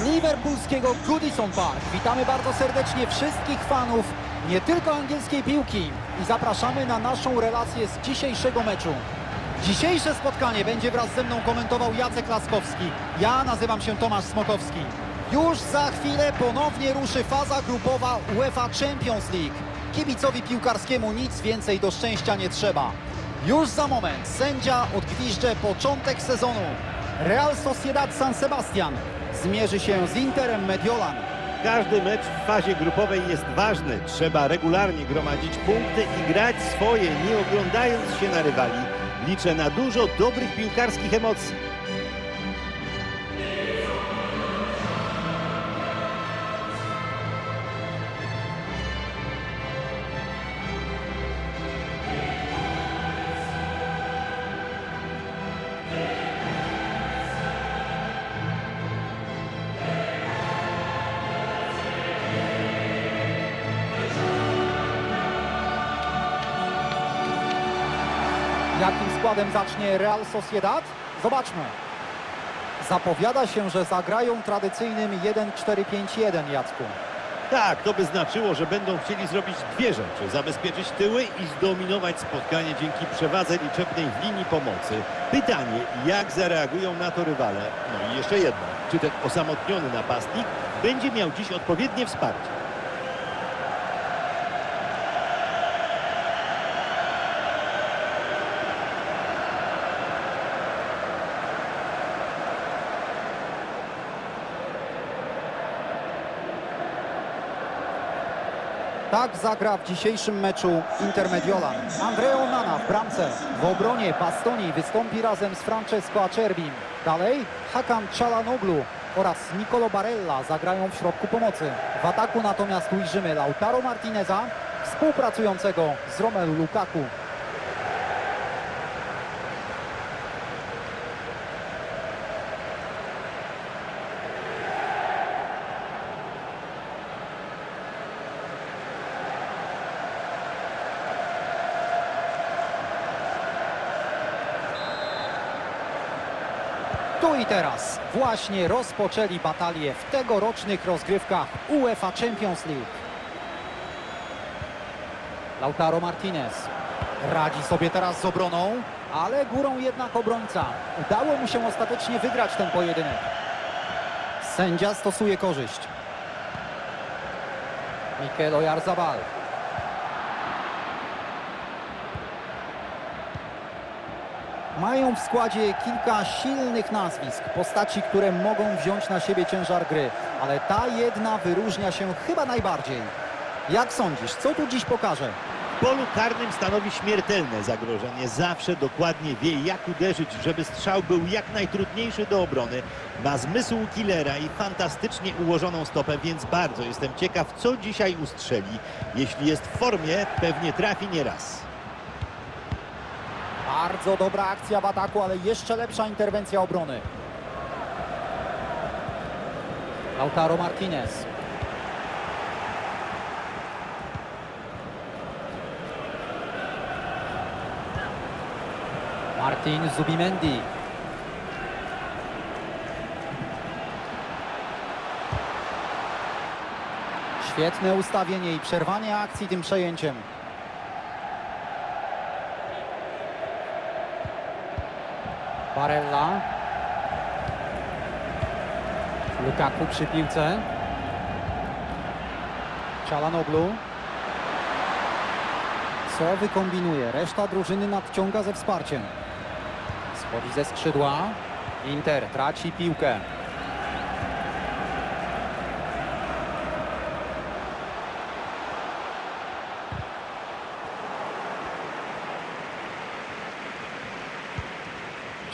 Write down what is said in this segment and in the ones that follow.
Z liverpoolskiego Goodison Park witamy bardzo serdecznie wszystkich fanów nie tylko angielskiej piłki i zapraszamy na naszą relację z dzisiejszego meczu. Dzisiejsze spotkanie będzie wraz ze mną komentował Jacek Laskowski. Ja nazywam się Tomasz Smokowski. Już za chwilę ponownie ruszy faza grupowa UEFA Champions League. Kibicowi piłkarskiemu nic więcej do szczęścia nie trzeba. Już za moment sędzia odgwiżdże początek sezonu. Real Sociedad San Sebastian zmierzy się z Interem Mediolan. Każdy mecz w fazie grupowej jest ważny. Trzeba regularnie gromadzić punkty i grać swoje, nie oglądając się na rywali. Liczę na dużo dobrych piłkarskich emocji. Jakim składem zacznie Real Sociedad? Zobaczmy. Zapowiada się, że zagrają tradycyjnym 1-4-5-1 Jacku. Tak, to by znaczyło, że będą chcieli zrobić dwie rzeczy. Zabezpieczyć tyły i zdominować spotkanie dzięki przewadze liczebnej w linii pomocy. Pytanie, jak zareagują na to rywale? No i jeszcze jedno. Czy ten osamotniony napastnik będzie miał dziś odpowiednie wsparcie? Tak zagra w dzisiejszym meczu Intermediolan. Andreo Nana w bramce. W obronie Bastoni wystąpi razem z Francesco Acerbim. Dalej Hakan Çalhanoğlu oraz Nicolo Barella zagrają w środku pomocy. W ataku natomiast ujrzymy Lautaro Martineza współpracującego z Romelu Lukaku. Tu i teraz właśnie rozpoczęli batalię w tegorocznych rozgrywkach UEFA Champions League. Lautaro Martinez radzi sobie teraz z obroną, ale górą jednak obrońca. Udało mu się ostatecznie wygrać ten pojedynek. Sędzia stosuje korzyść. Mikel Oyarzabal. Mają w składzie kilka silnych nazwisk, postaci, które mogą wziąć na siebie ciężar gry, ale ta jedna wyróżnia się chyba najbardziej. Jak sądzisz, co tu dziś pokaże? W polu karnym stanowi śmiertelne zagrożenie. Zawsze dokładnie wie, jak uderzyć, żeby strzał był jak najtrudniejszy do obrony. Ma zmysł killera i fantastycznie ułożoną stopę, więc bardzo jestem ciekaw, co dzisiaj ustrzeli. Jeśli jest w formie, pewnie trafi nieraz. Bardzo dobra akcja w ataku, ale jeszcze lepsza interwencja obrony. Lautaro Martinez. Martin Zubimendi. Świetne ustawienie i przerwanie akcji tym przejęciem. Barella. Lukaku przy piłce. Çalhanoğlu. Co wykombinuje? Reszta drużyny nadciąga ze wsparciem. Schodzi ze skrzydła. Inter traci piłkę.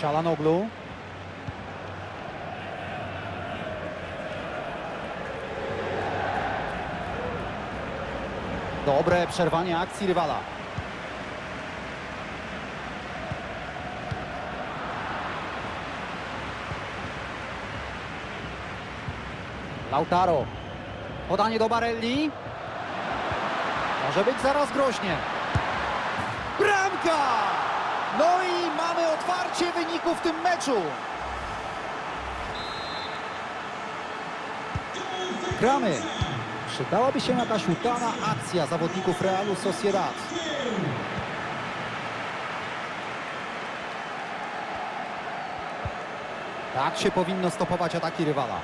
Çalhanoğlu. Dobre przerwanie akcji rywala. Lautaro. Podanie do Barelli. Może być zaraz groźnie. Bramka! No i mamy otwarcie wyniku w tym meczu. Gramy. Przydałaby się jakaś udana akcja zawodników Realu Sociedad. Tak się powinno stopować ataki rywala.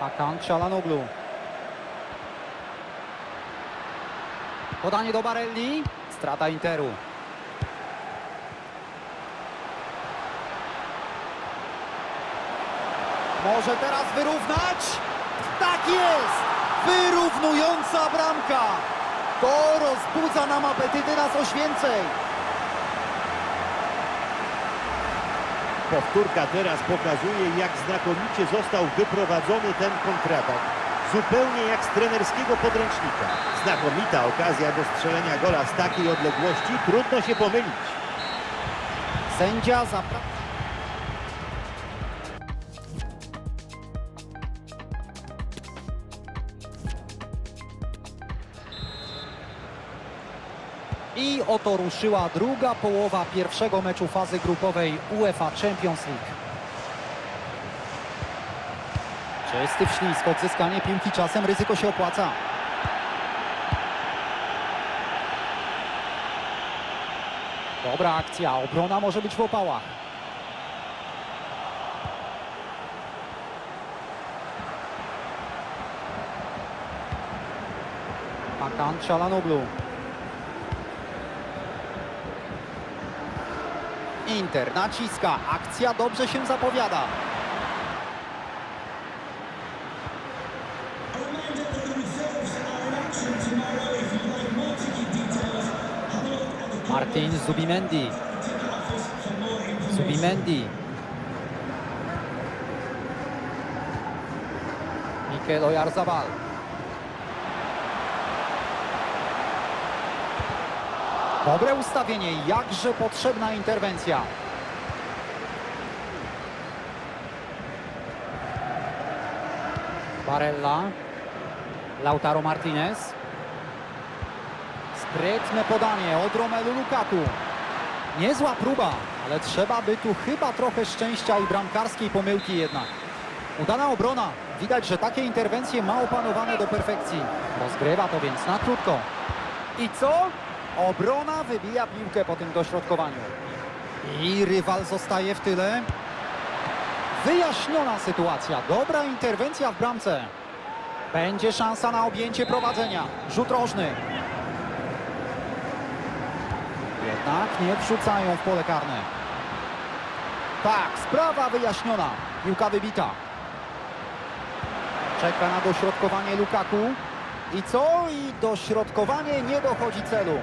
Hakan Çalhanoğlu. Podanie do Barelli. Strata Interu. Może teraz wyrównać? Tak jest! Wyrównująca bramka! To rozbudza nam apetyty na coś więcej. Powtórka teraz pokazuje, jak znakomicie został wyprowadzony ten kontratak. Zupełnie jak z trenerskiego podręcznika. Znakomita okazja do strzelenia gola z takiej odległości. Trudno się pomylić. Sędzia zapra... I oto ruszyła druga połowa pierwszego meczu fazy grupowej UEFA Champions League. Czysty wślizg, odzyskanie piłki czasem, ryzyko się opłaca. Dobra akcja, obrona może być w opałach. Hakan Çalhanoğlu. Inter naciska, akcja dobrze się zapowiada. Martin Zubimendi. Zubimendi. Mikel Oyarzabal. Dobre ustawienie, jakże potrzebna interwencja. Barella. Lautaro Martinez. Sprytne podanie od Romelu Lukaku. Niezła próba, ale trzeba by tu chyba trochę szczęścia i bramkarskiej pomyłki jednak. Udana obrona. Widać, że takie interwencje ma opanowane do perfekcji. Rozgrywa to więc na krótko. I co? Obrona wybija piłkę po tym dośrodkowaniu. I rywal zostaje w tyle. Wyjaśniona sytuacja. Dobra interwencja w bramce. Będzie szansa na objęcie prowadzenia. Rzut rożny. Jednak nie wrzucają w pole karne. Tak, sprawa wyjaśniona. Piłka wybita. Czeka na dośrodkowanie Lukaku. I co? I dośrodkowanie nie dochodzi celu.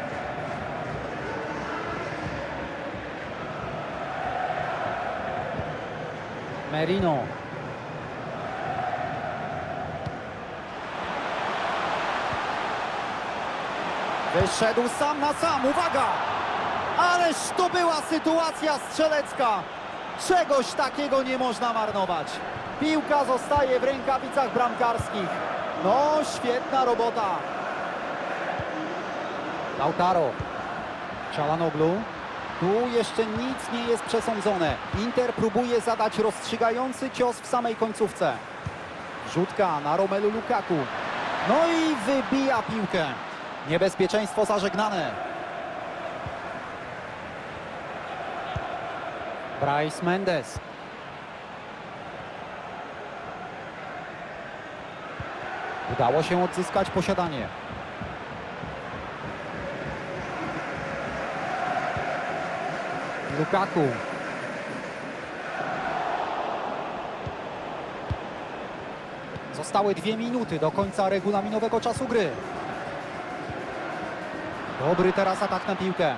Merino. Wyszedł sam na sam, uwaga! Ależ to była sytuacja strzelecka. Czegoś takiego nie można marnować. Piłka zostaje w rękawicach bramkarskich. No, świetna robota. Lautaro. Çalhanoğlu. Tu jeszcze nic nie jest przesądzone. Inter próbuje zadać rozstrzygający cios w samej końcówce. Rzutka na Romelu Lukaku. No i wybija piłkę. Niebezpieczeństwo zażegnane. Bryce Mendes. Udało się odzyskać posiadanie. Lukaku. Zostały dwie minuty do końca regulaminowego czasu gry. Dobry teraz atak na piłkę.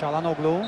Çalhanoğlu.